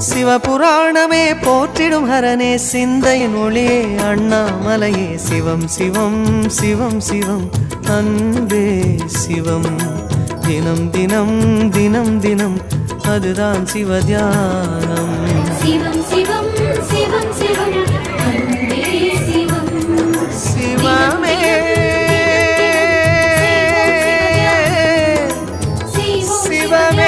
சிவபுராணமே போற்றிடும் ஹரனே சிந்தையின் ஒளியே அண்ணாமலையே சிவம் சிவம் சிவம் சிவம் அன்பே சிவம் தினம் தினம் தினம் தினம் அதுதான் சிவதியானம் சிவம் சிவமே